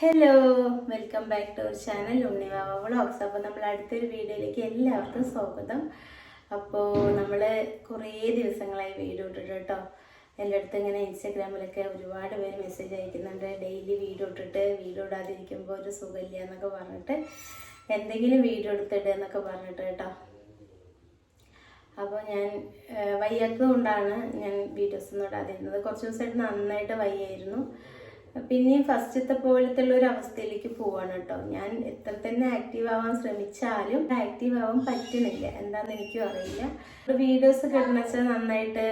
Hello welcome back to our channel Unnivava vlogs അപ്പോൾ നമ്മൾ അടുത്തൊരു വീഡിയോയിലേക്ക് എല്ലാവർക്കും സ്വാഗതം. അപ്പോൾ നമ്മൾ കുറേ ദിവസങ്ങളായി വീഡിയോ ഇട്ടിട്ട് കേട്ടോ. എന്റെ അടുത്ത് ഇങ്ങനെ ഇൻസ്റ്റാഗ്രാമിലൊക്കെ ഒരുപാട് പേര് മെസ്സേജ് അയക്കുന്നുണ്ട്. ഡെയിലി വീഡിയോ ഇട്ടിട്ട് വീഡിയോ ഇടാതിരിക്കുമ്പോൾ ഒരു സുഖമില്ല എന്നൊക്കെ പറഞ്ഞിട്ട് എന്തെങ്കിലും വീഡിയോ എടുത്തിട്ട് എന്നൊക്കെ പറഞ്ഞിട്ട് കേട്ടോ. അപ്പോൾ ഞാൻ വയ്യാത്തത് കൊണ്ടാണ് ഞാൻ വീഡിയോസ് ഒന്നും ഇടാതിരുന്നത്. കുറച്ച് ദിവസമായിട്ട് നന്നായിട്ട് വയ്യായിരുന്നു. പിന്നെയും ഫസ്റ്റത്തെ പോലത്തെ ഉള്ള ഒരു അവസ്ഥയിലേക്ക് പോവാണ് കേട്ടോ. ഞാൻ എത്ര തന്നെ ആക്റ്റീവ് ആവാൻ ശ്രമിച്ചാലും ആക്റ്റീവ് ആവാൻ പറ്റുന്നില്ല. എന്താണെന്ന് എനിക്കും അറിയില്ല. വീഡിയോസ് കിടന്ന വെച്ചാൽ നന്നായിട്ട്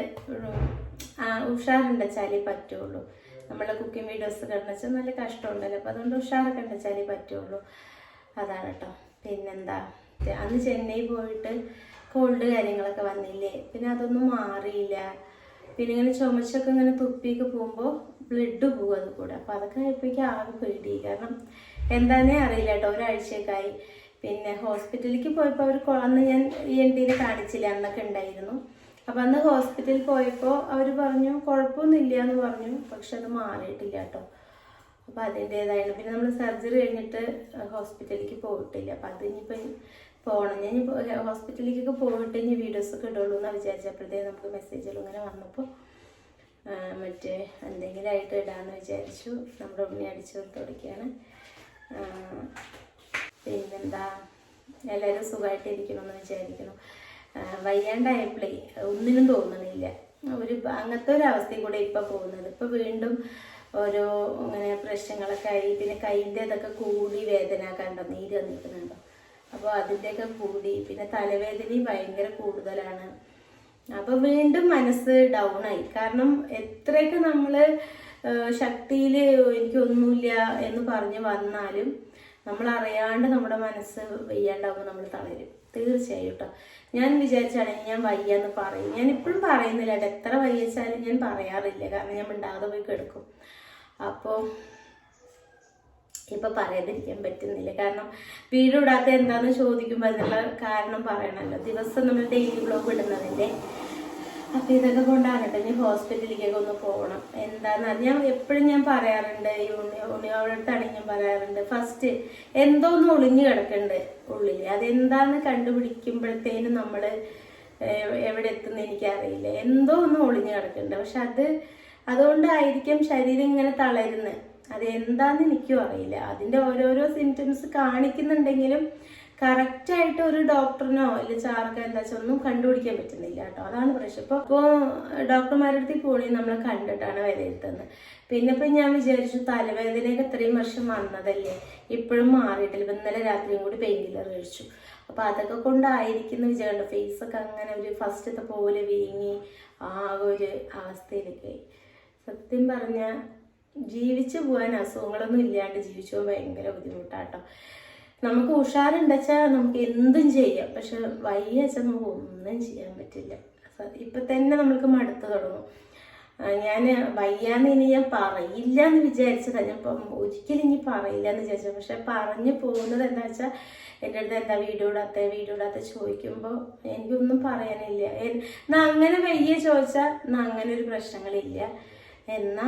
ചാലി പറ്റുള്ളൂ. നമ്മളെ കുക്കിംഗ് വീഡിയോസ് കിടന്ന വെച്ചാൽ നല്ല കഷ്ടമുണ്ടല്ലോ. അപ്പോൾ അതുകൊണ്ട് ഉഷാറൊക്കെ ഉണ്ടെച്ചാലേ പറ്റുള്ളൂ. അതാണ് കേട്ടോ. പിന്നെന്താ? അന്ന് ചെന്നൈ പോയിട്ട് കോൾഡ് കാര്യങ്ങളൊക്കെ വന്നില്ലേ. പിന്നെ അതൊന്നും മാറിയില്ല. പിന്നെ ഇങ്ങനെ ചുമച്ചൊക്കെ ഇങ്ങനെ തുപ്പിയൊക്കെ പോകുമ്പോൾ ബ്ലഡ് പോകും അത് കൂടെ അപ്പം അതൊക്കെ ആയപ്പോഴേക്കും ആകെ പേടി. കാരണം എന്താണെന്നേ അറിയില്ല കേട്ടോ ഒരാഴ്ചയൊക്കെയായി പിന്നെ ഹോസ്പിറ്റലിലേക്ക് പോയപ്പോൾ അവർ കുളന്ന് ഞാൻ ഇ എൻ ടിയിൽ കാണിച്ചില്ല. അന്നൊക്കെ ഉണ്ടായിരുന്നു അപ്പം അന്ന് ഹോസ്പിറ്റലിൽ പോയപ്പോൾ അവർ പറഞ്ഞു കുഴപ്പമൊന്നുമില്ല എന്ന് പറഞ്ഞു. പക്ഷെ അത് മാറിയിട്ടില്ല കേട്ടോ അപ്പം അതിന്റേതായിരുന്നു പിന്നെ നമ്മൾ സർജറി കഴിഞ്ഞിട്ട് ഹോസ്പിറ്റലിലേക്ക് പോയിട്ടില്ല. അപ്പം അത് ഇനിയിപ്പോൾ പോകണം ഞാൻ ഹോസ്പിറ്റലിലേക്കൊക്കെ പോയിട്ട് ഇനി വീഡിയോസ് ഒക്കെ ഇടുള്ളൂ എന്നാണ് വിചാരിച്ചപ്പോഴത്തേ നമുക്ക് മെസ്സേജുകൾ ഇങ്ങനെ വന്നപ്പോൾ മറ്റേ എന്തെങ്കിലും ആയിട്ട് ഇടാമെന്ന് വിചാരിച്ചു. നമ്മുടെ ഉണ്ണി അടിച്ചു കൊടുത്ത് കൊടുക്കുകയാണ്. ആ, പിന്നെന്താ? എല്ലാവരും സുഖമായിട്ടിരിക്കണമെന്ന് വിചാരിക്കുന്നു. ആ, വയ്യാണ്ടായപ്പോഴേ ഒന്നിനും തോന്നുന്നില്ല. ഒരു അങ്ങനത്തെ ഒരു അവസ്ഥയിൽ കൂടെ ഇപ്പം പോകുന്നത്. ഇപ്പം വീണ്ടും ഓരോ ഇങ്ങനെ പ്രശ്നങ്ങളൊക്കെ ആയി. പിന്നെ കൈന്റെ ഇതൊക്കെ കൂടി വേദന കണ്ടോ? നീര് നിൽക്കുന്നുണ്ടോ അപ്പോൾ അതിന്റെയൊക്കെ കൂടി പിന്നെ തലവേദനയും ഭയങ്കര കൂടുതലാണ്. അപ്പോൾ വീണ്ടും മനസ്സ് ഡൗൺ ആയി. കാരണം എത്രയൊക്കെ നമ്മൾ ശക്തിയിൽ എനിക്കൊന്നുമില്ല എന്ന് പറഞ്ഞ് വന്നാലും നമ്മൾ അറിയാണ്ട് നമ്മുടെ മനസ്സ് വയ്യാണ്ടാവുമ്പോൾ നമ്മൾ തളരും. തീർച്ചയായും കേട്ടോ ഞാൻ വിചാരിച്ചാണെങ്കിൽ ഞാൻ വയ്യാന്ന് പറയും. ഞാൻ ഇപ്പോഴും പറയുന്നില്ല. എത്ര വയ്യച്ചാലും ഞാൻ പറയാറില്ല. കാരണം ഞാൻ മിണ്ടാതെ പോയി കിടക്കും. അപ്പോൾ ഇപ്പൊ പറയാതിരിക്കാൻ പറ്റുന്നില്ല. കാരണം വീഡിയോ ഇടാത്ത എന്താന്ന് ചോദിക്കുമ്പോൾ അതിനുള്ള കാരണം പറയണല്ലോ. ദിവസം നമ്മൾ ഡെയിലി ബ്ലോഗ് ഇടുന്നതിന്റെ അപ്പൊ ഇതൊക്കെ കൊണ്ടാണ് ഇനി ഹോസ്പിറ്റലിലേക്കൊക്കെ ഒന്ന് പോകണം. എന്താന്ന് അത് ഞാൻ എപ്പോഴും ഞാൻ പറയാറുണ്ട്. ഉണ്ണിയോടെ അടുത്താണെങ്കിൽ ഞാൻ പറയാറുണ്ട്. ഫസ്റ്റ് എന്തോ ഒന്ന് ഒളിഞ്ഞു കിടക്കുന്നുണ്ട് ഉള്ളിൽ അതെന്താന്ന് കണ്ടുപിടിക്കുമ്പോഴത്തേനും നമ്മൾ എവിടെ എത്തുന്ന എനിക്കറിയില്ല. എന്തോ ഒന്ന് ഒളിഞ്ഞു കിടക്കുന്നുണ്ട് പക്ഷെ അത് അതുകൊണ്ടായിരിക്കും ശരീരം ഇങ്ങനെ തളരുന്നത് അത് എന്താന്ന് എനിക്കും അറിയില്ല. അതിന്റെ ഓരോരോ സിംറ്റംസ് കാണിക്കുന്നുണ്ടെങ്കിലും കറക്റ്റ് ആയിട്ട് ഒരു ഡോക്ടറിനോ അല്ലെ ചാർക്കോ എന്താ വെച്ചാൽ ഒന്നും കണ്ടുപിടിക്കാൻ പറ്റുന്നില്ല കേട്ടോ. അതാണ് പ്രശ്നം. ഇപ്പൊ ഇപ്പോൾ ഡോക്ടർമാരുടെ അടുത്ത് പോണി നമ്മളെ കണ്ടിട്ടാണ് വിലയിരുത്തുന്നത്. പിന്നെ ഇപ്പൊ ഞാൻ വിചാരിച്ചു തലവേദനയൊക്കെ ഇത്രയും വർഷം വന്നതല്ലേ? ഇപ്പോഴും മാറിയിട്ടില്ല. ഇന്നലെ രാത്രിയും കൂടി പെയിൻ കില്ലർ കഴിച്ചു. അപ്പൊ അതൊക്കെ കൊണ്ടായിരിക്കുന്ന ഫേസ് ഒക്കെ അങ്ങനെ ഒരു ഫസ്റ്റത്തെ പോലെ വീങ്ങി ആ ഒരു അവസ്ഥയിലേക്ക്. സത്യം പറഞ്ഞ ജീവിച്ചു പോകാൻ അസുഖങ്ങളൊന്നും ഇല്ലാണ്ട് ജീവിച്ചു പോകാൻ ഭയങ്കര ബുദ്ധിമുട്ടാട്ടോ. നമുക്ക് ഉഷാറുണ്ടെച്ചാൽ നമുക്ക് എന്തും ചെയ്യാം. പക്ഷെ വയ്യ വെച്ചാൽ നമുക്ക് ഒന്നും ചെയ്യാൻ പറ്റില്ല. ഇപ്പൊ തന്നെ നമ്മൾക്ക് മടുത്ത് തുടങ്ങും. ഞാൻ വയ്യാന്ന് ഇനി ഞാൻ പറയില്ല എന്ന് വിചാരിച്ചതാണ് ഞാൻ ഇപ്പം ഒരിക്കലും ഇനി പറയില്ല എന്ന് വിചാരിച്ചത്. പക്ഷെ പറഞ്ഞു പോകുന്നത് എന്താ വെച്ചാൽ എന്റെ അടുത്ത് എന്താ വീഡിയോ ഇടാത്ത വീഡിയോ ഇടാത്ത ചോദിക്കുമ്പോൾ എനിക്കൊന്നും പറയാനില്ല. എന്നാ അങ്ങനെ വയ്യ ചോദിച്ചാൽ എന്നാ അങ്ങനെ ഒരു പ്രശ്നങ്ങളില്ല. എന്നാ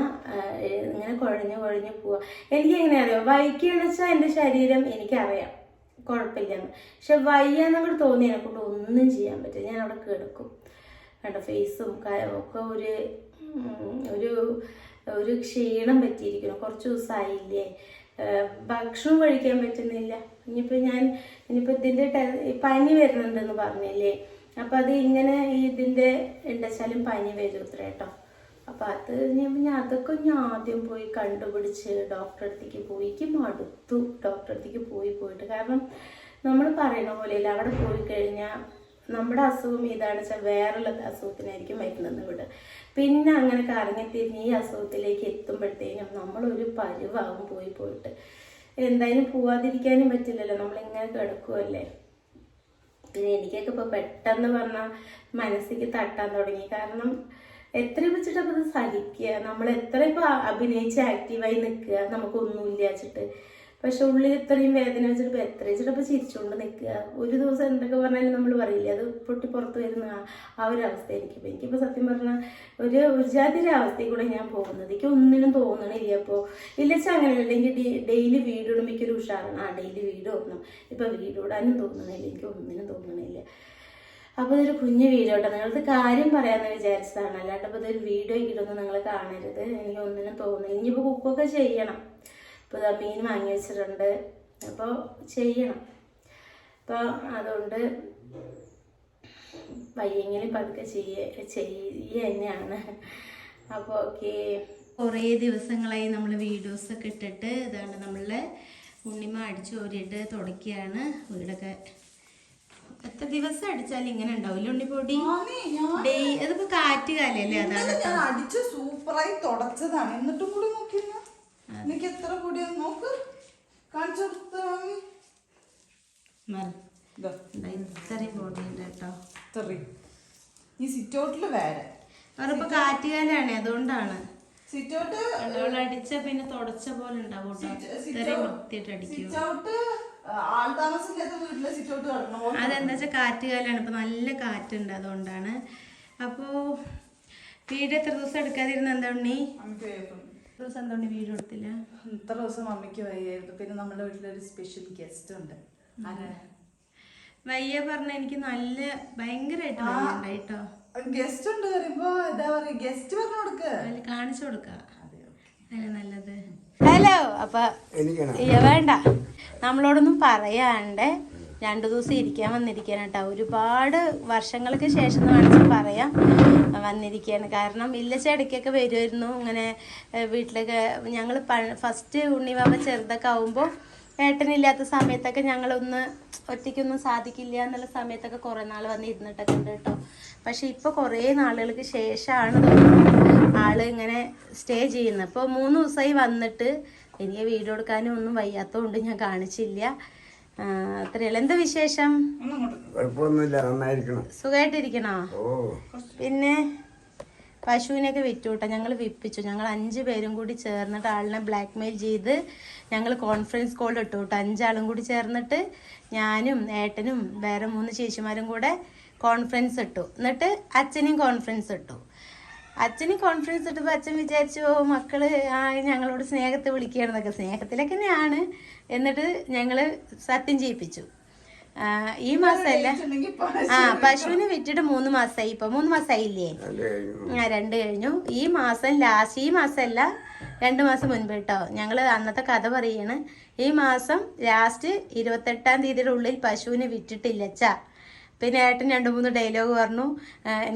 ഇങ്ങനെ കുഴഞ്ഞു കുഴഞ്ഞു പോവാ. എനിക്ക് എങ്ങനെ അറിയാം വൈക്ക് വെച്ചാൽ എന്റെ ശരീരം എനിക്കറിയാം. കുഴപ്പമില്ലെന്ന്. പക്ഷെ വയ്യാന്നങ്ങോട്ട് തോന്നി എന്നെ കൊണ്ട് ഒന്നും ചെയ്യാൻ പറ്റില്ല. ഞാൻ അവിടെ കിടക്കും. കണ്ട ഫേസും ഒക്കെ ഒരു ഒരു ഒരു ക്ഷീണം പറ്റിയിരിക്കുന്നു. കുറച്ച് ദിവസമായില്ലേ ഭക്ഷണം കഴിക്കാൻ പറ്റുന്നില്ല. ഇനിയിപ്പോൾ ഞാൻ ഇനിയിപ്പോൾ ഇതിന്റെ പനി വരുന്നുണ്ടെന്ന് പറഞ്ഞില്ലേ. അപ്പം അത് ഇങ്ങനെ ഇതിന്റെ ഉണ്ടെച്ചാലും പനി വരും ഇത്ര കേട്ടോ. അപ്പം അത് ഞാൻ അതൊക്കെ ഞാൻ ആദ്യം പോയി കണ്ടുപിടിച്ച് ഡോക്ടറെ അടുത്തേക്ക് പോയി. എനിക്ക് മടുത്തു. ഡോക്ടറെ അടുത്തേക്ക് പോയി പോയിട്ട്. കാരണം നമ്മൾ പറയണ പോലെയല്ല അവിടെ പോയി കഴിഞ്ഞാൽ നമ്മുടെ അസുഖം ഇതാണ് വെച്ചാൽ വേറുള്ള അസുഖത്തിനായിരിക്കും മരുന്നെന്ന് വിടുക പിന്നെ അങ്ങനെ കറങ്ങി തിരിഞ്ഞ് ഈ അസുഖത്തിലേക്ക് എത്തുമ്പോഴത്തേനും നമ്മളൊരു പരുവാകും പോയി പോയിട്ട്. എന്തായാലും പോവാതിരിക്കാനും പറ്റില്ലല്ലോ. നമ്മളിങ്ങനെ കിടക്കുമല്ലേ പിന്നെ എനിക്കൊക്കെ ഇപ്പോൾ പെട്ടെന്ന് പറഞ്ഞാൽ മനസ്സിക്ക് തട്ടാൻ തുടങ്ങി. കാരണം എത്ര വെച്ചിട്ട് അപ്പം സഹിക്കുക നമ്മൾ എത്ര ഇപ്പോൾ അഭിനയിച്ച് ആക്റ്റീവായി നിൽക്കുക നമുക്കൊന്നുമില്ല വെച്ചിട്ട് പക്ഷെ ഉള്ളിൽ ഇത്രയും വേദന വെച്ചിട്ട് ഇപ്പൊ എത്ര വെച്ചിട്ടപ്പോൾ ചിരിച്ചുകൊണ്ട് നിൽക്കുക ഒരു ദിവസം എന്തൊക്കെ പറഞ്ഞാലും നമ്മൾ പറയില്ലേ? അത് പൊട്ടി പുറത്ത് വരുന്ന ആ- ഒരു അവസ്ഥ എനിക്കിപ്പോൾ എനിക്കിപ്പോൾ സത്യം പറഞ്ഞാൽ ഒരു ഒരു ഒരു അവസ്ഥയിൽ കൂടെ ഞാൻ പോകുന്നത്. എനിക്ക് ഒന്നിനും തോന്നണില്ല അപ്പോൾ ഇല്ലച്ചാൽ അങ്ങനെയല്ല. എനിക്ക് ഡെയിലി വീട് ഇടുമ്പോൾ എനിക്കൊരു ഉഷാറാണ്. ആ ഡെയിലി വീട് ഇടണം ഇപ്പം വീട് ഇടാനും തോന്നണില്ല. എനിക്ക് ഒന്നിനും തോന്നണില്ല. അപ്പോൾ ഇതൊരു കുഞ്ഞു വീഡിയോ കേട്ടോ നിങ്ങളത് കാര്യം പറയാമെന്ന് വിചാരിച്ചതാണ്. അല്ലാണ്ട് അപ്പോൾ ഇതൊരു വീഡിയോ ഇടുന്നു നിങ്ങൾ കാണരുത്. എനിക്ക് ഒന്നിനും തോന്നുന്നു ഇനിയിപ്പോൾ കുക്കൊക്കെ ചെയ്യണം. ഇപ്പോൾ ഇതാ മീൻ വാങ്ങി വെച്ചിട്ടുണ്ട്. അപ്പോൾ ചെയ്യണം. അപ്പോൾ അതുകൊണ്ട് വയ്യെങ്കിലും പതുക്കെ ചെയ്യ ചെയ്യുക തന്നെയാണ്. അപ്പോൾ ഓക്കെ. കുറേ ദിവസങ്ങളായി നമ്മൾ വീഡിയോസൊക്കെ ഇട്ടിട്ട് ഇതാണ് നമ്മളെ ഉണ്ണിമ അടിച്ചു ഓരിയിട്ട് തുടക്കുകയാണ് വീടൊക്കെ എത്ര ദിവസം അടിച്ചാലും ഇങ്ങനെ ഉണ്ടാവില്ല ഉണ്ണിപ്പൊടി അതിപ്പോ കാറ്റ് കാലല്ലേ അതാണ് ഞാൻ അടിച്ച് സൂപ്പറായി തുടച്ചതാണ്. എന്നിട്ടും കൂടി നോക്കില്ല എനിക്ക് എത്ര പൊടി നോക്ക്. കാണിച്ചു ഇത്രയും പൊടി ഉണ്ട് കേട്ടോ. ഇത്രയും. ഈ സിറ്റൗട്ടിൽ വേറെ. അവരിപ്പോ കാറ്റ് കാലാണ് അതുകൊണ്ടാണ്. സിറ്റ് ഔട്ട് അടിച്ച പിന്നെ തുടച്ച പോലെ ഉണ്ടാവും കേട്ടോ. ഇത്രയും വൃത്തിയിട്ട് അടിക്കും അതെന്താ വെച്ചാൽ കാറ്റ് കാലാണ് ഇപ്പൊ നല്ല കാറ്റുണ്ട് അതുകൊണ്ടാണ്. അപ്പോ വീട് എത്ര ദിവസം എടുക്കാതിരുന്ന എന്താ ഉണ്ണി? നമുക്ക് എത്ര ദിവസം എന്താ ഉണ്ണി വീട് എടുത്തില്ല ഇത്ര ദിവസം അമ്മയ്ക്ക് വയ്യായിരുന്നു. പിന്നെ നമ്മുടെ വീട്ടിലൊരു സ്പെഷ്യൽ ഗസ്റ്റ് ഉണ്ട്. വയ്യ പറഞ്ഞ എനിക്ക് നല്ല ഭയങ്കരമായിട്ട് ഉണ്ടായിട്ടോ ഗസ്റ്റ് ഉണ്ട് പറയുമ്പോ എന്താ പറയാ? ഗസ്റ്റ് പറഞ്ഞു കൊടുക്ക്. കാണിച്ചു കൊടുക്കാം. അതെ നല്ലത്? ഹലോ അപ്പൊ വേണ്ട. നമ്മളോടൊന്നും പറയാണ്ട് രണ്ടു ദിവസം ഇരിക്കാൻ വന്നിരിക്കാൻ കേട്ടോ. ഒരുപാട് വർഷങ്ങൾക്ക് ശേഷം എന്ന് വേണമെങ്കിൽ പറയാം. വന്നിരിക്കുകയാണ്. കാരണം ഇല്ലച്ച ഇടയ്ക്കൊക്കെ വരുമായിരുന്നു. ഇങ്ങനെ വീട്ടിലൊക്കെ ഞങ്ങൾ ഫസ്റ്റ് ഉണ്ണിവാമ ചെറുതൊക്കെ ആവുമ്പോൾ ഏട്ടനില്ലാത്ത സമയത്തൊക്കെ ഞങ്ങളൊന്ന് ഒറ്റയ്ക്കൊന്നും സാധിക്കില്ല എന്നുള്ള സമയത്തൊക്കെ കുറേ നാൾ വന്ന് ഇരുന്നിട്ടൊക്കെ ഉണ്ട് കേട്ടോ. പക്ഷെ ഇപ്പോൾ കുറേ നാളുകൾക്ക് ശേഷമാണ് ആൾ ഇങ്ങനെ സ്റ്റേ ചെയ്യുന്നത്. ഇപ്പോൾ മൂന്ന് ദിവസമായി വന്നിട്ട് എനിക്ക് വീഡിയോ എടുക്കാനും ഒന്നും വയ്യാത്തതുകൊണ്ട് ഞാൻ കാണിച്ചില്ല. അത്രയല്ല എന്താ വിശേഷം? സുഖമായിട്ടിരിക്കണോ പിന്നെ പശുവിനെയൊക്കെ വിറ്റുവിട്ടോ ഞങ്ങൾ വിപ്പിച്ചു. ഞങ്ങൾ അഞ്ച് പേരും കൂടി ചേർന്നിട്ട് ആളിനെ ബ്ലാക്ക് മെയിൽ ചെയ്ത് ഞങ്ങൾ കോൺഫറൻസ് കോൾ ഇട്ടു വിട്ടു അഞ്ചാളും കൂടി ചേർന്നിട്ട് ഞാനും ഏട്ടനും വേറെ മൂന്ന് ചേച്ചിമാരും കൂടെ കോൺഫറൻസ് ഇട്ടു. എന്നിട്ട് അച്ഛനെയും കോൺഫറൻസ് ഇട്ടു. അച്ഛന് കോൺഫിഡൻസ് ഇട്ടപ്പോൾ അച്ഛൻ വിചാരിച്ചു "ഓ, മക്കൾ ആ ഞങ്ങളോട് സ്നേഹത്തെ വിളിക്കുകയാണെന്നൊക്കെ. സ്നേഹത്തിലൊക്കെ തന്നെയാണ് എന്നിട്ട് ഞങ്ങൾ സത്യം ചെയ്യിപ്പിച്ചു ഈ മാസമല്ല ആ പശുവിനെ വിറ്റിട്ട് മൂന്ന് മാസമായി ഇപ്പൊ മൂന്ന് മാസമായില്ലേ ആ രണ്ട് കഴിഞ്ഞു. ഈ മാസം ലാസ്റ്റ് ഈ മാസമല്ല രണ്ട് മാസം മുൻപ് കേട്ടോ ഞങ്ങൾ അന്നത്തെ കഥ പറയാണ്. ഈ മാസം ലാസ്റ്റ് ഇരുപത്തെട്ടാം തീയതിയുടെ ഉള്ളിൽ പശുവിനെ വിറ്റിട്ടില്ലച്ചാ പിന്നെ ഏട്ടൻ രണ്ട് മൂന്ന് ഡയലോഗ് പറഞ്ഞു.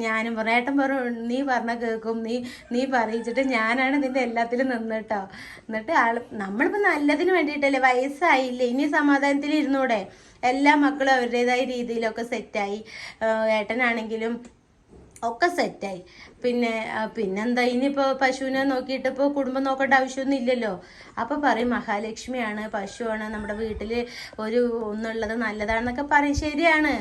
ഞാനും പറഞ്ഞു ഏട്ടൻ പറഞ്ഞു നീ പറഞ്ഞ കേൾക്കും. നീ നീ പറയിച്ചിട്ട് ഞാനാണ് നിന്റെ എല്ലാത്തിലും നിന്ന് കേട്ടോ എന്നിട്ട് ആൾ നമ്മളിപ്പോൾ നല്ലതിന് വേണ്ടിയിട്ടല്ലേ? വയസ്സായില്ലേ? ഇനി സമാധാനത്തിൽ ഇരുന്നൂടെ എല്ലാ മക്കളും അവരുടേതായ രീതിയിലൊക്കെ സെറ്റായി ഏട്ടനാണെങ്കിലും ഒക്കെ സെറ്റായി. പിന്നെ പിന്നെന്താ ഇനിയിപ്പോൾ പശുവിനെ നോക്കിയിട്ട് ഇപ്പോൾ കുടുംബം നോക്കേണ്ട ആവശ്യമൊന്നും ഇല്ലല്ലോ. അപ്പോൾ പറയും മഹാലക്ഷ്മിയാണ് പശുവാണ് നമ്മുടെ വീട്ടിൽ ഒരു ഒന്നുള്ളത് നല്ലതാണെന്നൊക്കെ പറയും. ശരിയാണ്.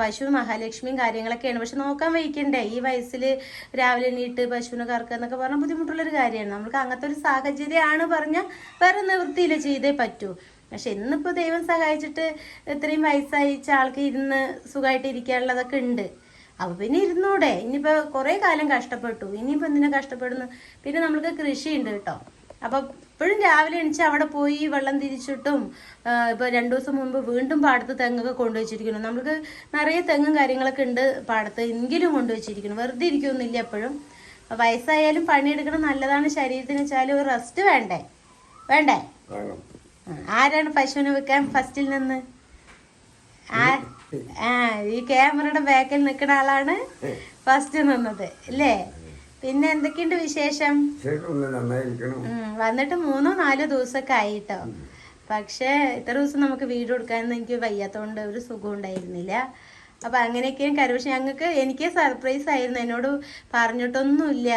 പശു മഹാലക്ഷ്മിയും കാര്യങ്ങളൊക്കെയാണ്. പക്ഷെ നോക്കാൻ വയ്ക്കണ്ടേ ഈ വയസ്സിൽ രാവിലെ എണീട്ട് പശുവിനെ കറക്കുക എന്നൊക്കെ പറഞ്ഞാൽ ബുദ്ധിമുട്ടുള്ളൊരു കാര്യമാണ്. നമുക്ക് അങ്ങനത്തെ ഒരു സാഹചര്യമാണ് പറഞ്ഞാൽ വേറെ നിവൃത്തിയില്ല ചെയ്തേ പറ്റൂ. പക്ഷെ ഇന്നിപ്പോൾ ദൈവം സഹായിച്ചിട്ട് ഇത്രയും വയസ്സായിച്ച ആൾക്ക് ഇരുന്ന് സുഖമായിട്ട് ഇരിക്കാനുള്ളതൊക്കെ ഉണ്ട്. അപ്പൊ പിന്നെ ഇരുന്നൂടെ. ഇനിയിപ്പോ കുറെ കാലം കഷ്ടപ്പെട്ടു. ഇനിയിപ്പോ എന്തിനാ കഷ്ടപ്പെടുന്നു? പിന്നെ നമ്മൾക്ക് കൃഷിയുണ്ട് കേട്ടോ. അപ്പൊ ഇപ്പോഴും രാവിലെ എണിച്ച് അവിടെ പോയി വെള്ളം തിരിച്ചിട്ടും ഇപ്പൊ രണ്ടു ദിവസം മുമ്പ് വീണ്ടും പാടത്ത് തെങ്ങൊക്കെ കൊണ്ടുവച്ചിരിക്കുന്നു. നമ്മൾക്ക് നിറയെ തെങ്ങും കാര്യങ്ങളൊക്കെ ഉണ്ട് പാടത്ത് എങ്കിലും കൊണ്ടുവച്ചിരിക്കുന്നു. വെറുതെ ഇരിക്കൊന്നുമില്ല എപ്പോഴും. വയസ്സായാലും പണിയെടുക്കണം നല്ലതാണ് ശരീരത്തിന് വെച്ചാൽ ഒരു റെസ്റ്റ് വേണ്ടേ? വേണ്ടേ? ആരാണ് പശുവിനെ വെക്കാൻ ഫസ്റ്റിൽ നിന്ന്? ആ ആ ഈ ക്യാമറയുടെ ബാക്കിൽ നിൽക്കുന്ന ആളാണ് ഫസ്റ്റ് നിന്നത് അല്ലേ പിന്നെ എന്തൊക്കെയുണ്ട് വിശേഷം? വന്നിട്ട് മൂന്നോ നാലോ ദിവസമൊക്കെ ആയിട്ടോ. പക്ഷേ ഇത്ര ദിവസം നമുക്ക് വീട് കൊടുക്കാനൊന്നും എനിക്ക് വയ്യാത്തതുകൊണ്ട് ഒരു സുഖം ഉണ്ടായിരുന്നില്ല. അപ്പൊ അങ്ങനെയൊക്കെയും കാര്യം. പക്ഷെ ഞങ്ങൾക്ക് എനിക്ക് സർപ്രൈസ് ആയിരുന്നു. എന്നോട് പറഞ്ഞിട്ടൊന്നുമില്ല.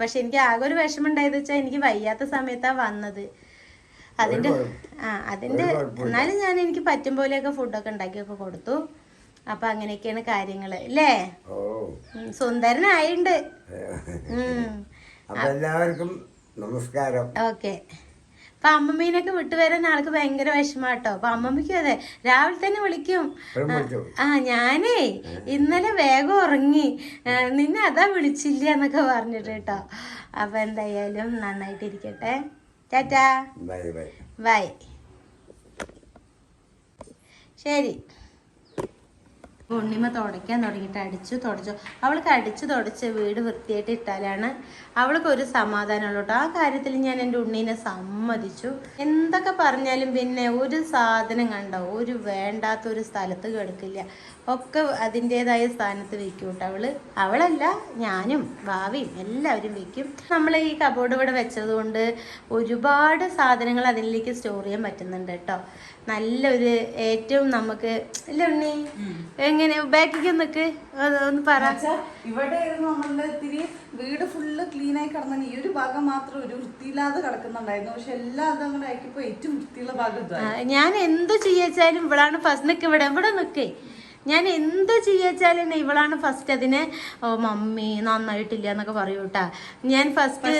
പക്ഷെ എനിക്ക് ആകെ ഒരു വിഷമം ഉണ്ടായത് വെച്ചാൽ എനിക്ക് വയ്യാത്ത സമയത്താണ് വന്നത്. അതിന്റെ ആ അതിന്റെ എന്നാലും ഞാൻ എനിക്ക് പറ്റും പോലെയൊക്കെ ഫുഡൊക്കെ ഉണ്ടാക്കിയൊക്കെ കൊടുത്തു. അപ്പൊ അങ്ങനെയൊക്കെയാണ് കാര്യങ്ങൾ അല്ലേ സുന്ദരനായിണ്ട്. എല്ലാവർക്കും നമസ്കാരം. ഓക്കെ. അപ്പൊ അമ്മമ്മീനൊക്കെ വിട്ടുവരാൻ ആൾക്ക് ഭയങ്കര വിഷമാട്ടോ. അപ്പൊ അമ്മമ്മയ്ക്കും അതെ രാവിലെ തന്നെ വിളിക്കും. ആ ഞാനേ ഇന്നലെ വേഗം ഉറങ്ങി. നിന്നെ അതാ വിളിച്ചില്ല എന്നൊക്കെ പറഞ്ഞിട്ട് കേട്ടോ. അപ്പൊ എന്തായാലും നന്നായിട്ടിരിക്കട്ടെ. ടാറ്റാ. Bye bye. ബൈ. ശരി. ഉണ്ണിമ തുടയ്ക്കാൻ തുടങ്ങിയിട്ട് അടിച്ചു തുടച്ചു. അവൾക്ക് അടിച്ചു തുടച്ച് വീട് വൃത്തിയായിട്ട് ഇട്ടാലാണ് അവൾക്ക് ഒരു സമാധാനമുള്ളൂ കേട്ടോ. ആ കാര്യത്തിൽ ഞാൻ എന്റെ ഉണ്ണീനെ സമ്മതിച്ചു. എന്തൊക്കെ പറഞ്ഞാലും പിന്നെ ഒരു സാധനം കണ്ടോ? ഒരു വേണ്ടാത്ത ഒരു സ്ഥലത്ത് കിടക്കില്ല. ഒക്കെ അതിന്റെതായ സ്ഥാനത്ത് വെക്കും കേട്ടോ അവൾ അവളല്ല ഞാനും ഭാവിയും എല്ലാവരും വെക്കും. നമ്മൾ ഈ കബോർഡ് ഇവിടെ വെച്ചതുകൊണ്ട് ഒരുപാട് സാധനങ്ങൾ അതിലേക്ക് സ്റ്റോർ ചെയ്യാൻ പറ്റുന്നുണ്ട് കേട്ടോ. നല്ലൊരു ഏറ്റവും നമുക്ക് ഇല്ല ഉണ്ണി? എങ്ങനെ? ബാക്കിക്ക് നിക്ക്. ഒന്ന് പറ. ഇവിടെ വീട് ഫുള്ള് ക്ലീൻ ആയി കിടന്നു ഈ ഒരു ഭാഗം മാത്രം ഒരു വൃത്തിയില്ലാതെ കിടക്കുന്നുണ്ടായിരുന്നു. പക്ഷെ എല്ലാ അതും കൂടെ ആക്കിയപ്പോ ഏറ്റവും വൃത്തിയുള്ള ഭാഗം ഞാൻ എന്ത് ചെയ്യാച്ചാലും ഇവിടാണ് ഫസ്റ്റ് നിക്ക് ഇവിടെ. ഇവിടെ നിക്കേ. ഞാൻ എന്ത് ചെയ്യാച്ചാലും ഇവളാണ് ഫസ്റ്റ് അതിനെ ഓ മമ്മി നന്നായിട്ടില്ല എന്നൊക്കെ പറയൂ കേട്ടാ. ഞാൻ ഫസ്റ്റ്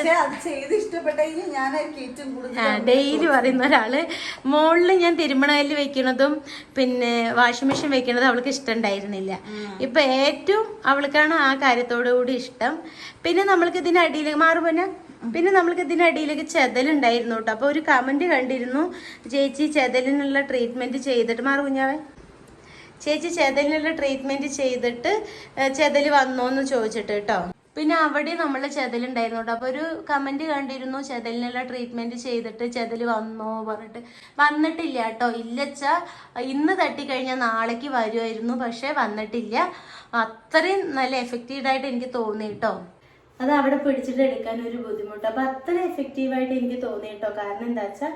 ഡെയിലി പറയുന്ന ഒരാൾ. മുകളിൽ ഞാൻ തിരുമണയിൽ വെക്കണതും പിന്നെ വാഷിംഗ് മെഷീൻ വെക്കണതും അവൾക്ക് ഇഷ്ടമുണ്ടായിരുന്നില്ല ഇപ്പൊ ഏറ്റവും അവൾക്കാണ് ആ കാര്യത്തോടു കൂടി ഇഷ്ടം. പിന്നെ നമ്മൾക്ക് ഇതിന്റെ അടിയിൽ മാറുപോലെ പിന്നെ നമ്മൾക്ക് ഇതിന്റെ അടിയിലേക്ക് ചെതലുണ്ടായിരുന്നു കേട്ടോ. അപ്പൊ ഒരു കമന്റ് കണ്ടിരുന്നു ചേച്ചി ചെതലിനുള്ള ട്രീറ്റ്മെന്റ് ചെയ്തിട്ട് മാറു കുഞ്ഞാവേ. ചേച്ചി ചെതലിനുള്ള ട്രീറ്റ്മെന്റ് ചെയ്തിട്ട് ചെതൽ വന്നോന്ന് ചോദിച്ചിട്ട് കേട്ടോ പിന്നെ അവിടെ നമ്മൾ ചെതലുണ്ടായിരുന്നു കേട്ടോ അപ്പോൾ ഒരു കമന്റ് കണ്ടിരുന്നു ചെതലിനുള്ള ട്രീറ്റ്മെന്റ് ചെയ്തിട്ട് ചെതൽ വന്നോ പറഞ്ഞിട്ട്. വന്നിട്ടില്ല കേട്ടോ ഇല്ലച്ച ഇന്ന് തട്ടിക്കഴിഞ്ഞാൽ നാളേക്ക് വരുമായിരുന്നു പക്ഷേ വന്നിട്ടില്ല. അത്രയും നല്ല എഫക്റ്റീവായിട്ട് എനിക്ക് തോന്നി കേട്ടോ അത് അവിടെ പിടിച്ചിട്ട് എടുക്കാൻ ഒരു ബുദ്ധിമുട്ട്. അപ്പോൾ അത്ര എഫക്റ്റീവായിട്ട് എനിക്ക് തോന്നി കേട്ടോ കാരണം എന്താ വെച്ചാൽ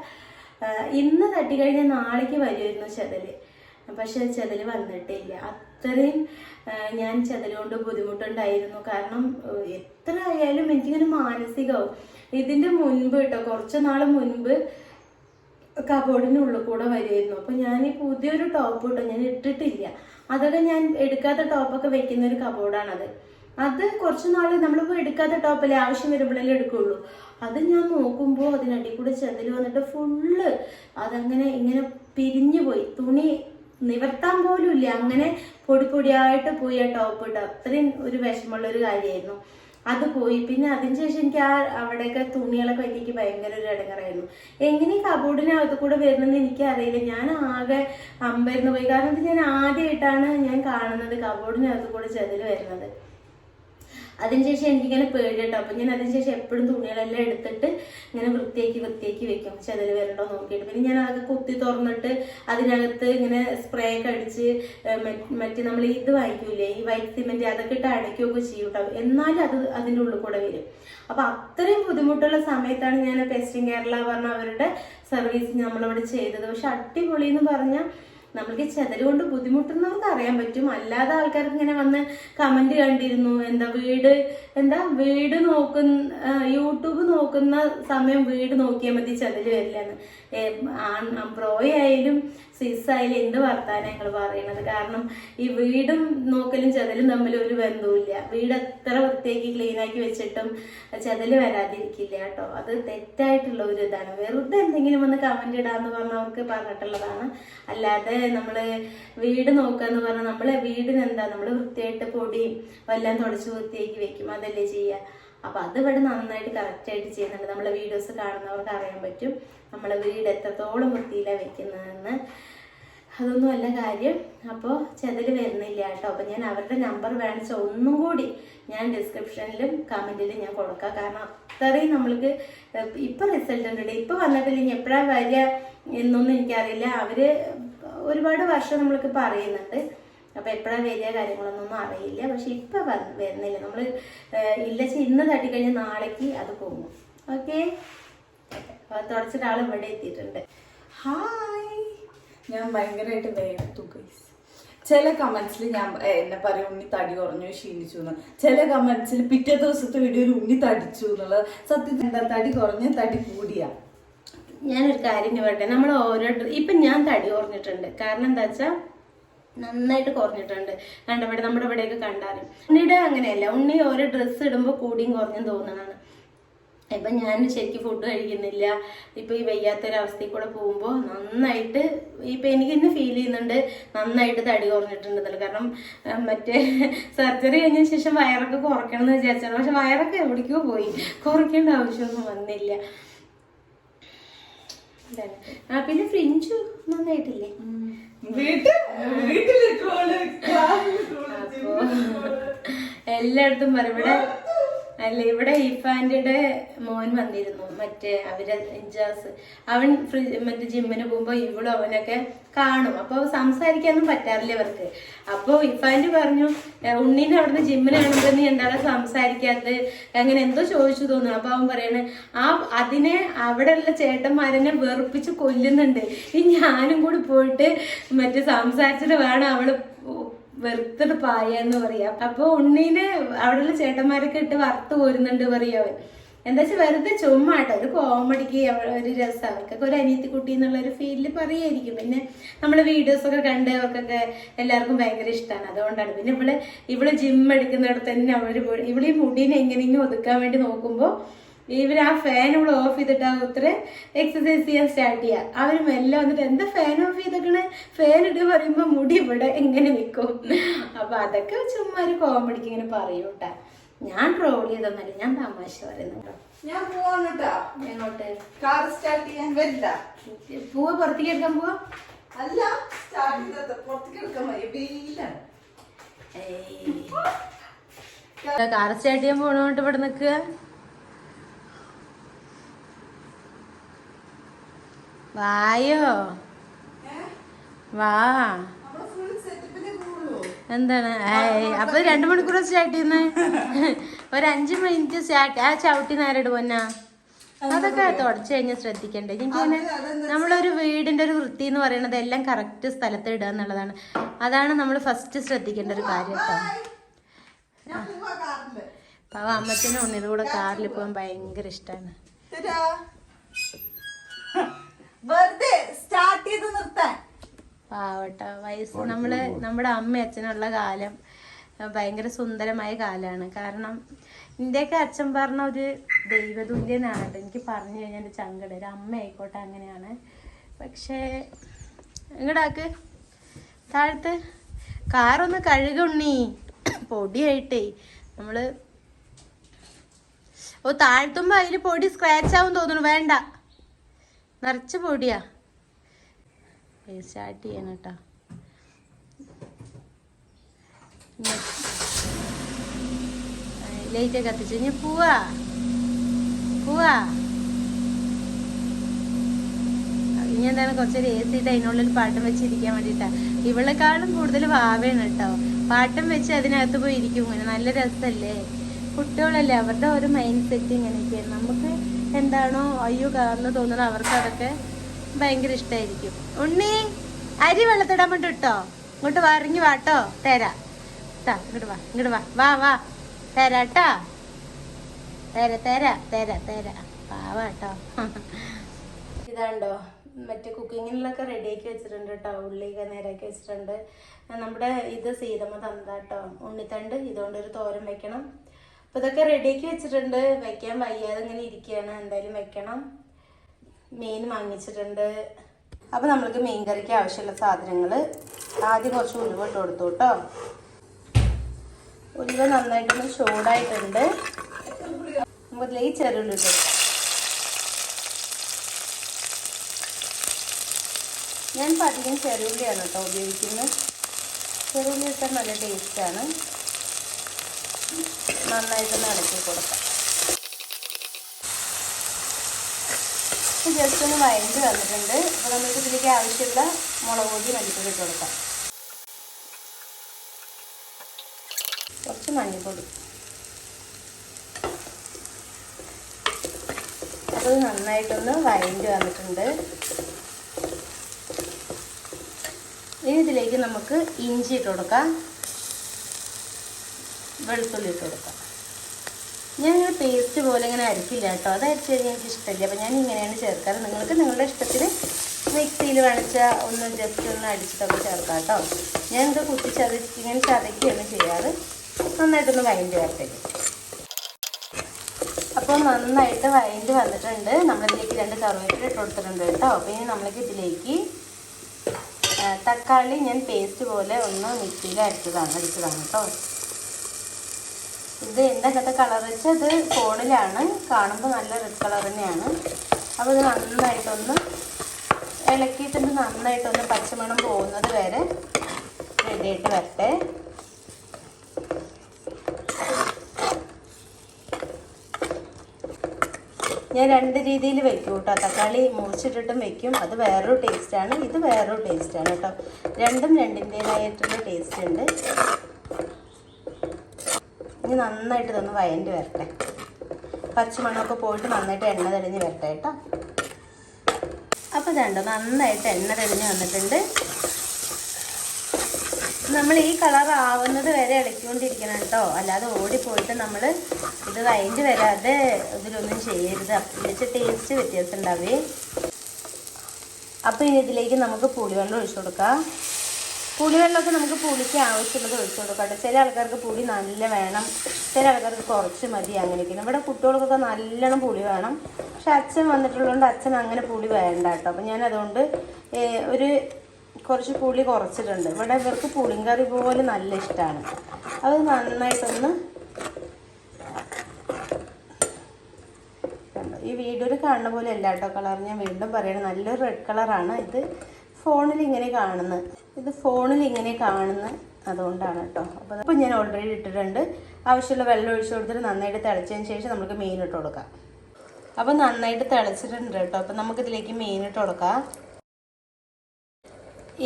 ഇന്ന് തട്ടിക്കഴിഞ്ഞാൽ നാളേക്ക് വരുമായിരുന്നു ചെതൽ. പക്ഷെ ചെതൽ വന്നിട്ടില്ല. അത്രയും ഞാൻ ചെതൽ കൊണ്ട് ബുദ്ധിമുട്ടുണ്ടായിരുന്നു. കാരണം എത്ര ആയാലും എനിക്കിങ്ങനെ മാനസികവും. ഇതിന്റെ മുൻപ് കേട്ടോ കുറച്ച് നാൾ മുൻപ് കബോർഡിന്റെ ഉള്ളിൽ കൂടെ വരുമായിരുന്നു അപ്പൊ ഞാൻ ഈ പുതിയൊരു ടോപ്പ് കേട്ടോ ഞാൻ ഇട്ടിട്ടില്ല. അതൊക്കെ ഞാൻ എടുക്കാത്ത ടോപ്പൊക്കെ വെക്കുന്ന ഒരു കബോർഡാണത് അത് കുറച്ച് നാൾ നമ്മളിപ്പോൾ എടുക്കാത്ത ടോപ്പല്ലേ ആവശ്യം വരുമ്പോഴല്ലേ എടുക്കുള്ളൂ. അത് ഞാൻ നോക്കുമ്പോൾ അതിനടി കൂടെ ചെതൽ വന്നിട്ട് ഫുള്ള് അതങ്ങനെ ഇങ്ങനെ പിരിഞ്ഞു പോയി തുണി നിവർത്താൻ പോലും ഇല്ല. അങ്ങനെ പൊടി പൊടിയായിട്ട് പോയി ആ ടോപ്പ് ഇട്ട്. അത്രയും ഒരു വിഷമമുള്ള ഒരു കാര്യമായിരുന്നു. അത് പോയി. പിന്നെ അതിനുശേഷം എനിക്ക് ആ അവിടെയൊക്കെ തുണികളൊക്കെ എനിക്ക് ഭയങ്കര ഒരു ഇടങ്ങറായിരുന്നു എങ്ങനെ കബോർഡിനെ കബോർഡിനകത്ത് കൂടെ വരണമെന്ന് എനിക്കറിയില്ല. ഞാൻ ആകെ അമ്പരന്ന് പോയി. കാരണം ഞാൻ ആദ്യമായിട്ടാണ് ഞാൻ കാണുന്നത് കബോർഡിനകത്ത് കൂടെ ചെതിൽ വരുന്നത്. അതിനുശേഷം എനിക്കിങ്ങനെ പേടി കേട്ടോ അപ്പം ഞാൻ അതിനുശേഷം എപ്പോഴും തുണികളെല്ലാം എടുത്തിട്ട് ഇങ്ങനെ വൃത്തിയാക്കി വൃത്തിയാക്കി വെക്കും. ചെതൽ വരണ്ടോ നോക്കിയിട്ട്. പിന്നെ ഞാൻ അതൊക്കെ കുത്തി തുറന്നിട്ട് അതിനകത്ത് ഇങ്ങനെ സ്പ്രേ ഒക്കെ അടിച്ച് മറ്റേ നമ്മൾ ഇത് വാങ്ങിക്കൂലേ ഈ വൈറ്റ് സിമെന്റ് അതൊക്കെ ഇട്ട് അടയ്ക്കുകയൊക്കെ ചെയ്യും കേട്ടോ എന്നാലും അത് അതിന്റെ ഉള്ളിൽ കൂടെ വരും. അപ്പൊ അത്രയും ബുദ്ധിമുട്ടുള്ള സമയത്താണ് ഞാൻ പെസ്റ്റിംഗ് കേരള പറഞ്ഞ അവരുടെ സർവീസ് നമ്മളവിടെ ചെയ്തത്. പക്ഷെ അടിപൊളി എന്ന് പറഞ്ഞാൽ നമ്മൾക്ക് ചെതൽ കൊണ്ട് ബുദ്ധിമുട്ടുന്നവർക്ക് അറിയാൻ പറ്റും. അല്ലാതെ ആൾക്കാർക്ക് ഇങ്ങനെ വന്ന് കമന്റ് കണ്ടിരുന്നു. എന്താ വീട് എന്താ വീട് നോക്കുന്ന യൂട്യൂബ് നോക്കുന്ന സമയം വീട് നോക്കിയാൽ മതി ചെതൽ വരില്ലെന്ന്. ബ്രോയ് സിസായാലും എന്ത് വർത്താനങ്ങൾ പറയണത്? കാരണം ഈ വീടും നോക്കലും ചെതലും തമ്മിൽ ഒരു ബന്ധവുമില്ല. വീട് എത്ര വൃത്തിയാക്കി ക്ലീൻ ആക്കി വെച്ചിട്ടും ചെതൽ വരാതിരിക്കില്ല കേട്ടോ. അത് തെറ്റായിട്ടുള്ള ഒരു ഇതാണ്. വെറുതെ എന്തെങ്കിലും ഒന്ന് കമന്റ് ഇടാന്ന് പറഞ്ഞാൽ അവർക്ക് പറഞ്ഞിട്ടുള്ളതാണ്. അല്ലാതെ നമ്മൾ വീട് നോക്കാന്ന് പറഞ്ഞാൽ നമ്മളെ വീടിനെന്താ? നമ്മൾ വൃത്തിയായിട്ട് പൊടിയും എല്ലാം തുടച്ച് വൃത്തിയാക്കി വെക്കും. അതല്ലേ ചെയ്യുക അപ്പൊ അത് ഇവിടെ നന്നായിട്ട് കറക്റ്റ് ആയിട്ട് ചെയ്യുന്നുണ്ട്. നമ്മളെ വീഡിയോസ് കാണുന്നവർക്ക് അറിയാൻ പറ്റും. നമ്മളെ വീട് എത്രത്തോളം വൃത്തിയിലാണ് വെക്കുന്നതെന്ന്. അതൊന്നും അല്ല കാര്യം. അപ്പോൾ ചെതൽ വരുന്നില്ല കേട്ടോ. അപ്പോൾ ഞാൻ അവരുടെ നമ്പർ വേണിച്ച ഒന്നും കൂടി ഞാൻ ഡിസ്ക്രിപ്ഷനിലും കമന്റിലും ഞാൻ കൊടുക്കാം. കാരണം അത്രയും നമ്മൾക്ക് ഇപ്പം റിസൾട്ട് ഉണ്ട് ഇപ്പം വന്നിട്ടില്ല ഇനി എപ്പോഴാണ് വരിക എന്നൊന്നും എനിക്കറിയില്ല. അവർ ഒരുപാട് വർഷം നമ്മൾക്ക് പറയുന്നുണ്ട്. അപ്പോൾ എപ്പോഴാണ് വരിക കാര്യങ്ങളൊന്നും അറിയില്ല. പക്ഷെ ഇപ്പം വരുന്നില്ല. നമ്മൾ ഇല്ല ഇന്ന് തട്ടിക്കഴിഞ്ഞാൽ നാളേക്ക് അത് പോകും. ഓക്കെ? തുടച്ചിട്ട് ആൾ ഇവിടെ എത്തിയിട്ടുണ്ട്. ഹായ് ഞാൻ ഭയങ്കരമായിട്ട് വേർത്തു ഗൈസ് ചില കമൻസിൽ ഞാൻ എന്നെ പറയും ഉണ്ണി തടി കുറഞ്ഞു ക്ഷീണിച്ചു എന്ന് ചില കമൻസിൽ പിറ്റേ ദിവസത്തെ വീഡിയോയിൽ ഉണ്ണി തടിച്ചു എന്നുള്ളത് സത്യത്തിൽ എന്താ? തടി കുറഞ്ഞ് തടി കൂടിയാ. ഞാനൊരു കാര്യം പറയട്ടെ. നമ്മൾ ഓരോ ഇപ്പം ഞാൻ തടി കുറഞ്ഞിട്ടുണ്ട്. കാരണം എന്താ വെച്ചാൽ നന്നായിട്ട് കുറഞ്ഞിട്ടുണ്ട്. കണ്ടവിടെ നമ്മുടെ ഇവിടെയൊക്കെ കണ്ടാലും. ഉണ്ണിയുടെ അങ്ങനെയല്ല ഉണ്ണി ഓരോ ഡ്രസ്സ് ഇടുമ്പോൾ കൂടിയും കുറഞ്ഞും തോന്നണതാണ് ഇപ്പം ഞാൻ ശരിക്കും ഫുഡ് കഴിക്കുന്നില്ല. ഇപ്പോൾ ഈ വയ്യാത്തൊരവസ്ഥയിൽ കൂടെ പോകുമ്പോൾ നന്നായിട്ട് ഇപ്പം എനിക്ക് ഇന്ന് ഫീൽ ചെയ്യുന്നുണ്ട് നന്നായിട്ട് തടി കുറഞ്ഞിട്ടുണ്ടെന്നല്ല. കാരണം മറ്റേ സർജറി കഴിഞ്ഞതിന് ശേഷം വയറൊക്കെ കുറയ്ക്കണം എന്ന് വിചാരിച്ചാണ്. പക്ഷെ വയറൊക്കെ എവിടേക്കോ പോയി. കുറയ്ക്കേണ്ട ആവശ്യമൊന്നും വന്നില്ല. പിന്നെ ഫ്രിഞ്ചു നന്നായിട്ടില്ലേ? എല്ലായിടത്തും പറയും ഇവിടെ അല്ല ഇവിടെ ഇഫാന്റെ മോൻ വന്നിരുന്നു. മറ്റേ അവർ ഇജാസ്. അവൻ മറ്റേ ജിമ്മിന് പോകുമ്പോൾ ഇവളും അവനൊക്കെ കാണും. അപ്പോൾ സംസാരിക്കാനൊന്നും പറ്റാറില്ല ഇവർക്ക്. അപ്പോൾ ഇഫാന്റെ പറഞ്ഞു ഉണ്ണീനെ അവിടുന്ന് ജിമ്മിന് കാണുമ്പോ നീ എന്താണ് സംസാരിക്കാത്തത്? അങ്ങനെ എന്തോ ചോദിച്ചു തോന്നുന്നു. അപ്പോൾ അവൻ പറയണേ ആ അതിനെ അവിടെയുള്ള ചേട്ടന്മാരെന്നെ വെറുപ്പിച്ച് കൊല്ലുന്നുണ്ട്. ഈ ഞാനും കൂടി പോയിട്ട് മറ്റേ സംസാരിച്ചിട്ട് വേണം വെറുത്തിട്ട് പായെന്ന് പറയാം. അപ്പൊ ഉണ്ണീനെ അവിടെയുള്ള ചേട്ടന്മാരൊക്കെ ഇട്ട് വറുത്ത് പോരുന്നുണ്ട് പറയാവൻ എന്താ വെച്ചാൽ വെറുതെ ചുമ്മാട്ടോ ഒരു കോമഡിക്ക് ഒരു രസം. അവർക്കൊക്കെ ഒരു അനിയത്തി കുട്ടി എന്നുള്ള ഒരു ഫീലിൽ പറയായിരിക്കും. പിന്നെ നമ്മളെ വീഡിയോസ് ഒക്കെ കണ്ട് അവർക്കൊക്കെ എല്ലാവർക്കും ഭയങ്കര ഇഷ്ടമാണ് അതുകൊണ്ടാണ്. പിന്നെ ഇവൾ ഇവൾ ജിം എടുക്കുന്നിടത്ത് തന്നെ ഇവിടെ ഈ മുടീനെ എങ്ങനെയെങ്കിലും ഒതുക്കാൻ വേണ്ടി നോക്കുമ്പോൾ ഇവർ ആ ഫാൻ ഇവിടെ ഓഫ് ചെയ്തിട്ടാ ഇത്ര എക്സസൈസ് ചെയ്യാൻ സ്റ്റാർട്ട് ചെയ്യുക അവർ മെല്ലെ വന്നിട്ട് എന്താ ഫാൻ ഓഫ് ചെയ്തേക്കണേ? ഫാൻ ഇട്ട് പറയുമ്പോൾ മുടി ഇവിടെ എങ്ങനെ നിൽക്കും അപ്പോൾ അതൊക്കെ ചുമ്മാ ഒരു കോമഡിക്ക് ഇങ്ങനെ പറയൂട്ടാ ഞാൻ ട്രോൾ ചെയ്തൊന്നല്ല ഞാൻ തമാശ പറയുന്നുണ്ടോ ഞാൻ പോവാണ് എങ്ങോട്ട്? കാർ സ്റ്റാർട്ട് ചെയ്യാൻ വരില്ല. പൂവ്? പുറത്തേക്ക് എടുക്കാൻ പോവാ? അല്ല സ്റ്റാർട്ട് ചെയ്തത് പുറത്തേക്ക് എടുക്കാൻ മതി വെയിലാണ്. കാർ സ്റ്റാർട്ട് ചെയ്യാൻ പോണോണ്ട് ഇവിടെ നിൽക്കുക. വായോ? വാ. എന്താണ്? അപ്പൊ രണ്ടു മണിക്കൂർ സ്റ്റാർട്ട് ചെയ്യുന്നേ ഒരു അഞ്ചു മിനിറ്റ് സ്റ്റാർട്ട് ആ ചവിട്ടി നേരിട്ട് പൊന്നാ. അതൊക്കെ തുടച്ചു കഴിഞ്ഞാൽ ശ്രദ്ധിക്കണ്ടേ? എനിക്കിങ്ങനെ നമ്മളൊരു വീടിന്റെ ഒരു വൃത്തി എന്ന് പറയുന്നത് എല്ലാം കറക്റ്റ് സ്ഥലത്ത് ഇടുക എന്നുള്ളതാണ്. അതാണ് നമ്മൾ ഫസ്റ്റ് ശ്രദ്ധിക്കേണ്ട ഒരു കാര്യം കേട്ടോ അമ്മച്ചനും ഉണ്ണിയുടെ കൂടെ കാറിൽ പോകാൻ ഭയങ്കര ഇഷ്ടമാണ്. വെറുതെ സ്റ്റാർട്ട് ചെയ്ത് നിർത്താൻ. പാവട്ട വയസ്സ് നമ്മൾ നമ്മുടെ അമ്മ അച്ഛനുള്ള കാലം ഭയങ്കര സുന്ദരമായ കാലമാണ്. കാരണം ഇന്ത്യയ്ക്ക് അച്ഛൻ പറഞ്ഞ ഒരു ദൈവതുല്യനാണ് കേട്ടോ എനിക്ക് പറഞ്ഞു കഴിഞ്ഞാൽ എന്റെ ചങ്കട ഒരു അമ്മ ആയിക്കോട്ടെ അങ്ങനെയാണ്. പക്ഷേ ഇങ്ങടാക്ക് താഴത്ത്? കാറൊന്ന് കഴുകുണ്ണി. പൊടിയായിട്ടേ. നമ്മൾ ഓ താഴ്ത്തുമ്പോ അതിൽ പൊടി സ്ക്രാച്ച് ആവും തോന്നുന്നു. വേണ്ട. നിറച്ച് പൊടിയാ. സ്റ്റാർട്ട് ചെയ്യണം കേട്ടോ ലൈറ്റ് കത്തിച്ചു. ഇനി പോവാ. പോവാ. ഇനി എന്താണ് കുറച്ചൊരു എ സിട്ട് അതിനുള്ളിൽ പാട്ടം വെച്ചിരിക്കാൻ വേണ്ടിയിട്ടാ ഇവളെക്കാളും കൂടുതൽ വാവയാണ് കേട്ടോ പാട്ടം വെച്ച് അതിനകത്ത് പോയി ഇരിക്കും. ഇങ്ങനെ നല്ല രസമല്ലേ കുട്ടികളല്ലേ അവരുടെ ഒരു മൈൻഡ് സെറ്റ് ഇങ്ങനെയൊക്കെയാണ്. നമുക്ക് എന്താണോ അയ്യോ കാർന്ന് തോന്നണം അവർക്ക് അതൊക്കെ ഭയങ്കര ഇഷ്ടമായിരിക്കും ഉണ്ണി അരി വെള്ളത്തിടാൻ വേണ്ടി ഇട്ടോ? ഇങ്ങോട്ട് വാ ഇറങ്ങി വാട്ടോ തരാ. ട്ടാ, ഇങ്ങോട്ട് വാ ഇങ്ങോട്ട് വാ. വാ വാ. തരാട്ടാ തര തര തര തര. പാവാട്ടോ ഇതാണ്ടോ മറ്റേ കുക്കിങ്ങിലൊക്കെ റെഡിയാക്കി വെച്ചിട്ടുണ്ട് കേട്ടോ ഉള്ളിയൊക്കെ നേരാക്കി വെച്ചിട്ടുണ്ട്. നമ്മുടെ ഇത് സീതമ്മ തന്താട്ടോ ഉണ്ണിത്തണ്ട് ഇതുകൊണ്ടൊരു തോരൻ വെക്കണം. അപ്പൊ ഇതൊക്കെ റെഡിയാക്കി വെച്ചിട്ടുണ്ട്. വെക്കാൻ വയ്യാതെ ഇങ്ങനെ ഇരിക്കുകയാണ്. എന്തായാലും വെക്കണം. മീൻ വാങ്ങിച്ചിട്ടുണ്ട്. അപ്പോൾ നമ്മൾക്ക് മീൻ കറിക്ക് ആവശ്യമുള്ള സാധനങ്ങൾ ആദ്യം കുറച്ച് ഉലുവ ഇട്ട് കൊടുത്തു കേട്ടോ. ഉലുവ നന്നായിട്ടൊന്ന് ചൂടായിട്ടുണ്ട്. നമുക്കതിലേക്ക് ചെറുള്ളി ഇട്ട് ഞാൻ ഇപ്പം അധികം ചെറുള്ളിയാണ് കേട്ടോ ഉപയോഗിക്കുന്നത്. ചെറുള്ളി ഇട്ടാൽ നല്ല ടേസ്റ്റാണ് നന്നായിട്ടൊന്ന് ഇളക്കി കൊടുക്കാം. ജസ്റ്റ് ഒന്ന് വഴണ്ട് വന്നിട്ടുണ്ട്. അപ്പോൾ നമുക്ക് ഇതിലേക്ക് ആവശ്യമുള്ള മുളക് പൊടി മല്ലിപ്പൊടി ഇട്ട് കൊടുക്കാം. കുറച്ച് മഞ്ഞൾപ്പൊടി. അത് നന്നായിട്ടൊന്ന് വഴണ്ട് വന്നിട്ടുണ്ട്. ഇനി ഇതിലേക്ക് നമുക്ക് ഇഞ്ചി ഇട്ട് കൊടുക്കാം. വെളുത്തുള്ളി ഇട്ട് കൊടുക്കാം. ഞാൻ ഇങ്ങനെ പേസ്റ്റ് പോലെ ഇങ്ങനെ അരക്കില്ല കേട്ടോ. അത് അരച്ച് കഴിഞ്ഞാൽ എനിക്ക് ഇഷ്ടമില്ല. അപ്പം ഞാൻ ഇങ്ങനെയാണ് ചേർക്കാറ്. നിങ്ങൾക്ക് നിങ്ങളുടെ ഇഷ്ടത്തിന് മിക്സിയിൽ വേണിച്ച ഒന്ന് ജസ്റ്റ് ഒന്ന് അടിച്ചിട്ടൊക്കെ ചേർക്കാം കേട്ടോ. ഞാൻ ഇത് കുത്തി ചതച്ച് ഇങ്ങനെ ചതയ്ക്കുകയാണ് ചെയ്യാറ്. നന്നായിട്ടൊന്ന് വൈൻഡ് ചേർത്തേക്ക് അപ്പോൾ നന്നായിട്ട് വഴണ്ട് വന്നിട്ടുണ്ട്. നമ്മളിതിലേക്ക് രണ്ട് കറിവേപ്പില ഇട്ട് കൊടുത്തിട്ടുണ്ട് കേട്ടോ. അപ്പോൾ ഇനി നമ്മൾക്ക് ഇതിലേക്ക് തക്കാളി ഞാൻ പേസ്റ്റ് പോലെ ഒന്ന് മിക്സിയിൽ അരച്ചതാണ് അടിച്ചതാണ് കേട്ടോ. ഇത് എന്താ കത്ത കളർ വെച്ചാൽ ഇത് ഫോണിലാണ്. കാണുമ്പോൾ നല്ല റെഡ് കളർ തന്നെയാണ്. അപ്പോൾ ഇത് നന്നായിട്ടൊന്ന് ഇളക്കിയിട്ടുണ്ട്. നന്നായിട്ടൊന്ന് പച്ചമണം പോകുന്നത് വരെ റെഡിയായിട്ട് വരട്ടെ. ഞാൻ രണ്ട് രീതിയിൽ വെക്കും കേട്ടോ. തക്കാളി മുറിച്ചിട്ടിട്ടും വെക്കും. അത് വേറൊരു ടേസ്റ്റാണ് ഇത് വേറൊരു ടേസ്റ്റാണ് കേട്ടോ. രണ്ടും രണ്ടിന്റേതായിട്ടുള്ള ടേസ്റ്റ് ഉണ്ട്. ഇനി നന്നായിട്ട് ഇതൊന്ന് വയണ്ടി വരട്ടെ. പച്ചമണ്ണൊക്കെ പോയിട്ട് നന്നായിട്ട് എണ്ണ തെളിഞ്ഞ് വരട്ടെ കേട്ടോ. അപ്പോൾ ഇതുണ്ടോ നന്നായിട്ട് എണ്ണ തെളിഞ്ഞ് വന്നിട്ടുണ്ട്. നമ്മൾ ഈ കളർ ആവുന്നത് വരെ ഇളക്കിക്കൊണ്ടിരിക്കണം കേട്ടോ. അല്ലാതെ ഓടിപ്പോയിട്ട് നമ്മൾ ഇത് വയണ്ടി വരാതെ ഇതിലൊന്നും ചെയ്യരുത്. വെച്ച് ടേസ്റ്റ് വ്യത്യാസം ഉണ്ടാവേ. അപ്പോൾ ഇനി ഇതിലേക്ക് നമുക്ക് പുളിവെള്ളം ഒഴിച്ചു കൊടുക്കാം. പുളിവെള്ളമൊക്കെ നമുക്ക് പുളിക്ക് ആവശ്യമുള്ളത് ഒഴിച്ചു കൊടുക്കാം കേട്ടോ. ചില ആൾക്കാർക്ക് പുളി നല്ല വേണം. ചില ആൾക്കാർക്ക് കുറച്ച് മതി അങ്ങനെയൊക്കെ ഇവിടെ കുട്ടികൾക്കൊക്കെ നല്ലോണം പുളി വേണം. പക്ഷെ അച്ഛൻ വന്നിട്ടുള്ളതുകൊണ്ട് അച്ഛൻ അങ്ങനെ പുളി വേണ്ട കേട്ടോ. അപ്പം ഏ, ഒരു കുറച്ച് പുളി കുറച്ചിട്ടുണ്ട്. ഇവിടെ ഇവർക്ക് പുളിങ്കറി പോലെ നല്ല ഇഷ്ടമാണ്. അത് നന്നായിട്ടൊന്ന് ഈ വീഡിയോയിൽ കാണുന്ന പോലെ അല്ല കേട്ടോ കളർ. ഞാൻ വീണ്ടും പറയണം നല്ലൊരു റെഡ് കളറാണ് ഇത്. ഫോണിൽ ഇങ്ങനെ കാണുന്നത് ഇത് ഫോണിൽ ഇങ്ങനെ കാണുന്നത് അതുകൊണ്ടാണ് കേട്ടോ. അപ്പോൾ അപ്പോൾ ഞാൻ ഓൾറെഡി ഇട്ടിട്ടുണ്ട്. ആവശ്യമുള്ള വെള്ളം ഒഴിച്ചു കൊടുത്തിട്ട് നന്നായിട്ട് തിളച്ചതിന് ശേഷം നമുക്ക് മീൻ ഇട്ട് കൊടുക്കാം. അപ്പോൾ നന്നായിട്ട് തിളച്ചിട്ടുണ്ട് കേട്ടോ. അപ്പോൾ നമുക്കിതിലേക്ക് മീൻ ഇട്ട് കൊടുക്കാം.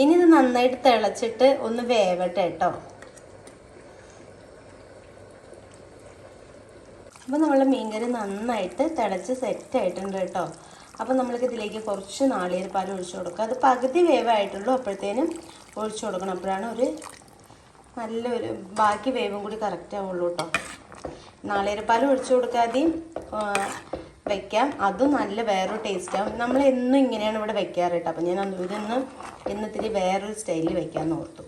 ഇനി ഇത് നന്നായിട്ട് തിളച്ചിട്ട് ഒന്ന് വേവട്ടെ കേട്ടോ. അപ്പോൾ നമ്മളെ മീൻകറി നന്നായിട്ട് തിളച്ച് സെറ്റ് ആയിട്ടുണ്ട് കേട്ടോ. അപ്പോൾ നമ്മൾക്ക് ഇതിലേക്ക് കുറച്ച് നാളികേരപ്പാൽ ഒഴിച്ചു കൊടുക്കുക. അത് പകുതി വേവായിട്ടുള്ളൂ. അപ്പോഴത്തേനും ഒഴിച്ചു കൊടുക്കണം. അപ്പോഴാണ് ഒരു നല്ലൊരു ബാക്കി വേവും കൂടി കറക്റ്റ് ആവുള്ളൂ കേട്ടോ നാളികേരപ്പാൽ ഒഴിച്ചു കൊടുക്കാതെയും വെക്കാം. അതും നല്ല വേറൊരു ടേസ്റ്റാവും നമ്മൾ എന്നും ഇങ്ങനെയാണ് ഇവിടെ വെക്കാറ് കേട്ടോ അപ്പോൾ ഞാൻ ഇതൊന്ന് ഇന്നിത്തിരി വേറൊരു സ്റ്റൈലിൽ വെക്കാമെന്ന് ഓർത്തു